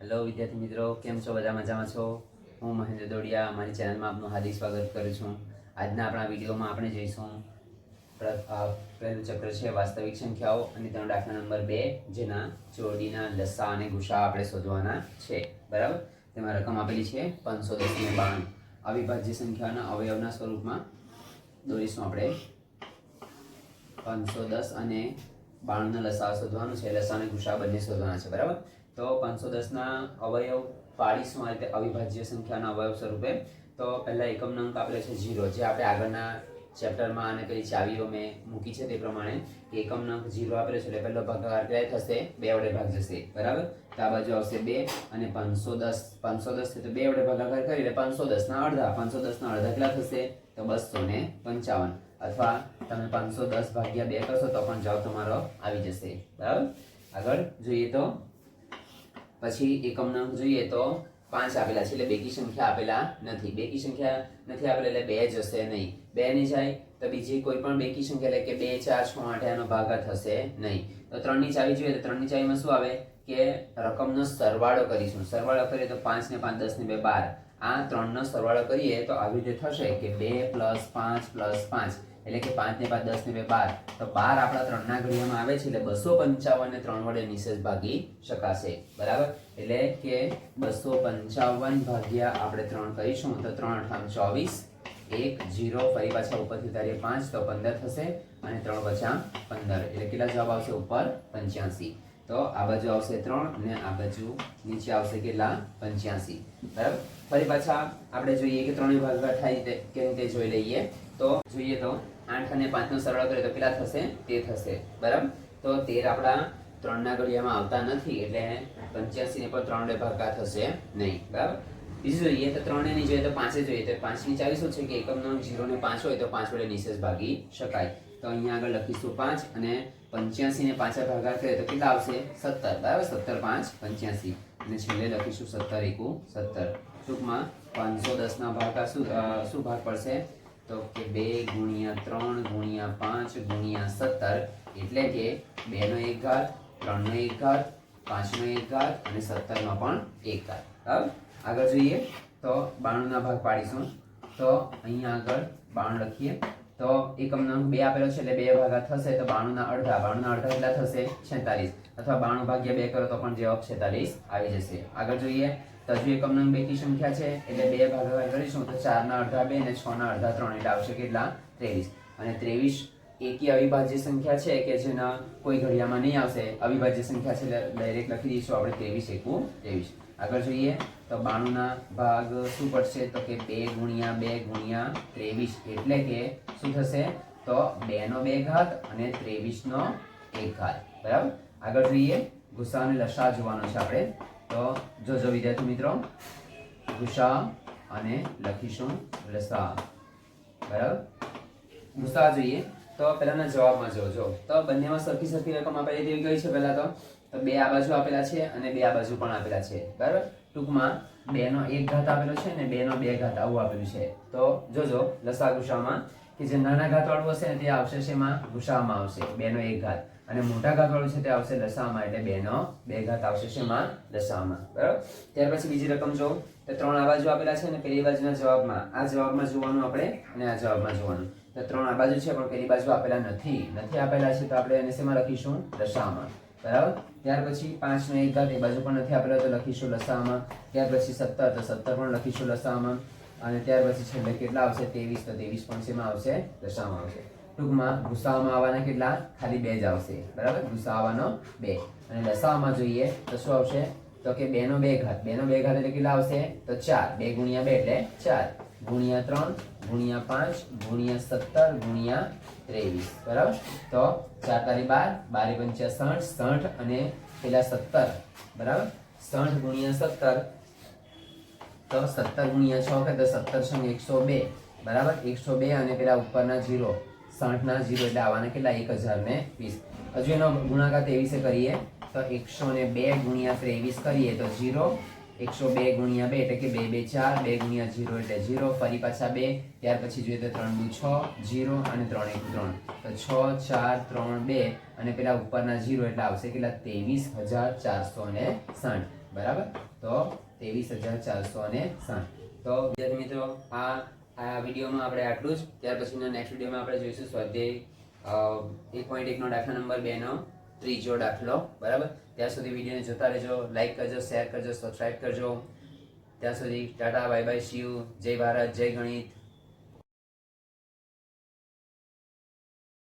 Hello વિદ્યાર્થી મિત્રો, કેમ છો? બધા મજામાં છો? હું મહેન્દ્ર દોડિયા મારી ચેનલમાં આપનું હાર્દિક સ્વાગત કરું છું. આજના આપણા વિડીયોમાં આપણે જઈશું પહેલું ચક્ર છે વાસ્તવિક સંખ્યાઓ અને તેનો દાખલા નંબર બે, જેના ચોડીના લસા અને ગુસા આપણે શોધવાના છે. બરાબર? તેમાં રકમ આપેલી છે પાંચસો દસ ને બાણું અવિભાજ્ય સંખ્યાના અવયવના સ્વરૂપમાં દોરીશું આપણે. પાંચસો દસ અને બાણુંના લસા શોધવાનું છે. લસા અને ગુસા બંને શોધવાના છે. બરાબર? તો પાંચસો દસના અવયવ પાડીશું આ રીતે અવિભાજ્ય સંખ્યાના અવયવ સ્વરૂપે. તો પહેલા એકમ અંક આપેલો છે ઝીરો, જે આપણે આગળના ચેપ્ટરમાં અને પેલી ચાવીઓ મેં મૂકી છે તે પ્રમાણે કે એકમ અંક ઝીરો આપેલો છે એટલે પહેલો ભાગાકાર ક્યારે થશે? બે વડે ભાગ જશે, બરાબર? તો આ બાજુ આવશે બે અને પાંચસો દસ પાંચસો દસ તો બે વડે ભાગાકાર કરી એટલે પાંચસો દસના અડધા, પાંચસો દસના અડધા કેટલા થશે? તો બસો ને પંચાવન. અથવા તમે પાંચસો દસ ભાગ્યા બે કરશો તો પણ જવાબ તમારો આવી જશે, બરાબર? આગળ જોઈએ તો પછી એકમ નંગ જોઈએ તો પાંચ આપેલા છે, એટલે બેકી સંખ્યા આપેલા નથી. બેકી સંખ્યા નથી આપેલા એટલે બે જશે નહીં. બે ની જાય તો બીજી કોઈ પણ બેકી સંખ્યા, એટલે કે બે, ચાર, છ, આઠ આનો ભાગા થશે નહીં. તો ત્રણની ચાવી જોઈએ તો ત્રણની ચાવીમાં શું આવે? કે રકમનો સરવાળો કરીશું. સરવાળો કરીએ તો પાંચ ને પાંચ, દસ ને બે, બાર. આ ત્રણનો સરવાળો કરીએ તો આવી રીતે થશે કે બે પ્લસ પાંચ પ્લસ પાંચ, એટલે કે પાંચ ને પાંચ દસ ને બે બાર. તો બાર આપણા ત્રણના ઘડિયામાં આવે છે એટલે બસો પંચાવન ને ત્રણ વડે નિશેષ ભાગી શકાશે. બરાબર? એટલે કે બસો પંચાવન ભાગ્યા આપણે ત્રણ કરીશું, તો ત્રણ અઠામ ચોવીસ. એક, જીરો, ફરી પાછા ઉપરથી ઉતારીએ પાંચ, તો પંદર થશે. અને ત્રણ પછા પંદર. એટલે કેટલા જવાબ આવશે? ઉપર પંચ્યાસી. તો આ બાજુ આવશે ત્રણ અને આ બાજુ નીચે આવશે કેટલા? પંચ્યાસી. બરાબર? ફરી પાછા આપણે જોઈએ કે ત્રણેય ભાગા થાય કેવી રીતે જોઈ લઈએ. તો જોઈએ તો આઠ અને પાંચનો સરવાળો કરીએ તો કેટલા થશે? તે થશે. બરાબર? તો તેર આપણા ત્રણના ઘડિયામાં આવતા નથી એટલે પંચ્યાસીને પણ ત્રણ ભાગા થશે નહીં. બરાબર? બીજું જોઈએ તો ત્રણે ની જોઈએ તો પાંચે જોઈએ તો પાંચની ચાવી શું છે કે એકમ નંગ જીરો ને પાંચ હોય તો પાંચ વડે નિશેષ ભાગી શકાય. તો અહીંયા આગળ લખીશું પાંચ અને પંચ્યાસી ને પાછા ભાગા કરીએ તો કેટલા આવશે? સત્તર. બરાબર? સત્તર પાંચ, પંચ્યાસી. અને છેલ્લે લખીશું સત્તર એકુ સત્તર. ટૂંકમાં પાંચસો દસના ભાગા શું શું ભાગ પડશે? તો કે બે ગુણ્યા ત્રણ ગુણ્યા પાંચ ગુણ્યા સત્તર એટલે કે બેનો એક ઘાત ત્રણનો એક ઘાત પાંચનો એક ઘાત અને સત્તરનો પણ એક ઘાત બરાબર? આગળ જોઈએ. તો બાણુંના ભાગ પાડીશું. તો અહીંયા આગળ બાણું લખીએ. તો એકમ નંગ બે આપેલો છે એટલે બે ભાગા થશે તો બાણુંના અડધા. બાણુંના અડધા કેટલા થશે? છેતાલીસ. અથવા બાણું ભાગ્યા બે કરો તો પણ જવાબ છેતાલીસ આવી જશે. આગળ જોઈએ. તો હજુ એકમ નંગ બેકી સંખ્યા છે એટલે બે ભાગા કરીશું તો ચારના અડધા બે અને છ ના અડધા ત્રણ એટલે આવશે કેટલા? ત્રેવીસ. અને ત્રેવીસ એકી અવિભાજ્ય સંખ્યા છે કે જેના કોઈ ઘડિયામાં નહીં આવશે? અવિભાજ્ય સંખ્યા છે એટલે ડાયરેક્ટ લખી દઈશું આપણે ત્રેવીસ એકું ત્રેવીસ. આગળ જોઈએ તો બાણુંના ભાગ શું પડશે? તો કે બે ગુણ્યા બે ગુણ્યા ત્રેવીસ. એટલે કે શું થશે? તો બે નો બે ઘાત અને ત્રેવીસ નો એક ઘાત. બરાબર? આગળ જોઈએ. ગુસા અને લસા જોવાનો છે આપણે. તો જોજો વિદ્યાર્થી મિત્રો ગુસા અને લખીશું લસા. બરાબર? ગુસ્સા જોઈએ. તો પહેલાના જવાબમાં જોજો તો બંનેમાં સરખી સરખી રકમ આપણે દેવી ગઈ છે પહેલાં તો. તો બે આ બાજુ આપેલા છે અને બે આ બાજુ પણ આપેલા છે. બરાબર? ટૂંકમાં બે નો એક ઘાત આપેલો છે અને બે નો બે ઘાત આવું આપેલું છે. તો જોજો, લસા ગુસામાં, કે જે નાના ઘાત વાળું હશે તે આવશે શેમાં? ગુસામાં આવશે. બે નો એક ઘાત. અને મોટા ઘાત વાળું છે તે આવશે લસામાં, એટલે બે નો બે ઘાત આવશે શેમાં? લસામાં. બરાબર? ત્યાર પછી બીજી રકમ જો તો ત્રણ આ બાજુ આપેલા છે અને પેલી બાજુના જવાબમાં. આ જવાબમાં જોવાનું આપણે અને આ જવાબમાં જોવાનું. તો ત્રણ આ બાજુ છે પણ પેલી બાજુ આપેલા નથી. નથી આપેલા છે તો આપણે એને શેમાં લખીશું? લસામાં. બરાબર? ત્યાર પછી પાંચ નો એક ઘાત, એ બાજુ પણ નથી આપેલો, તો લખીશું લસામાં. ત્યાર પછી સત્તર, તો સત્તર પણ લખીશું લસામાં. અને ત્યાર પછી છેલ્લે કેટલા આવશે? ત્રેવીસ, તો ત્રેવીસ પણ શેમાં આવશે? લસામાં આવશે. ટૂંકમાં ગુસાવામાં આવવાના કેટલા? ખાલી બે જ આવશે. બરાબર? ગુસ્સા આવવાનો બે. અને લસાવામાં જોઈએ તો શું આવશે? તો કે બે નો બે ઘાત. બે નો બે ઘાત એટલે કેટલા આવશે? તો ચાર. બે ગુણ્યા બે એટલે ચાર. ગુણ્યા ત્રણ, ગુણ્યા પાંચ, ગુણ્યા સત્તર, ગુણ્યા ત્રેવીસ. બરાબર? તો ચાર તારી બાર, બારે પંચ્યા સઠ સઠ અને પેલા સત્તર. બરાબર? સઠ ગુણ્યા સત્તર, તો સત્તર ગુણ્યા છ કે તો સત્તર સંગ એકસો બે. બરાબર? એકસો બે અને પેલા ઉપરના જીરો. સાઠના જીરો, એટલે આવવાના કેટલા? એક હજાર ને વીસ. હજુ એનો ગુણાકાર ત્રેવીસે કરીએ. તો એકસો ને બે ગુણ્યા ત્રેવીસ કરીએ તો જીરો એકસો બે ગુણ્યા બે એટલે કે બે બે, ચાર, બે ગુણ્યા જીરો એટલે જીરો, ફરી પાછા બે, ત્યાર પછી જોઈએ તો ત્રણ દુ છ, જીરો અને ત્રણ એક ત્રણ. તો છ, ચાર, ત્રણ, બે અને પેલા ઉપરના જીરો એટલે આવશે કેટલા? ત્રેવીસ હજાર ચારસો ને સાઠ. બરાબર? તો ત્રેવીસ હજાર ચારસો ને સાઠ. તો વિદ્યાર્થી મિત્રો, આ આ વિડીયોમાં આપણે આટલું જ. ત્યાર પછીના નેક્સ્ટ વિડીયોમાં આપણે જોઈશું સ્વાધ્યાય એક પોઈન્ટ એકનો દાખલા નંબર બેનો ત્રીજો દાખલો, બરાબર? ત્યાં સુધી વિડીયોને જોતા રહેજો લાઈક કરજો શેર કરજો સબસ્ક્રાઈબ કરજો. ત્યાં સુધી ટાટા બાય બાય શિવ જય ભારત, જય ગણિત.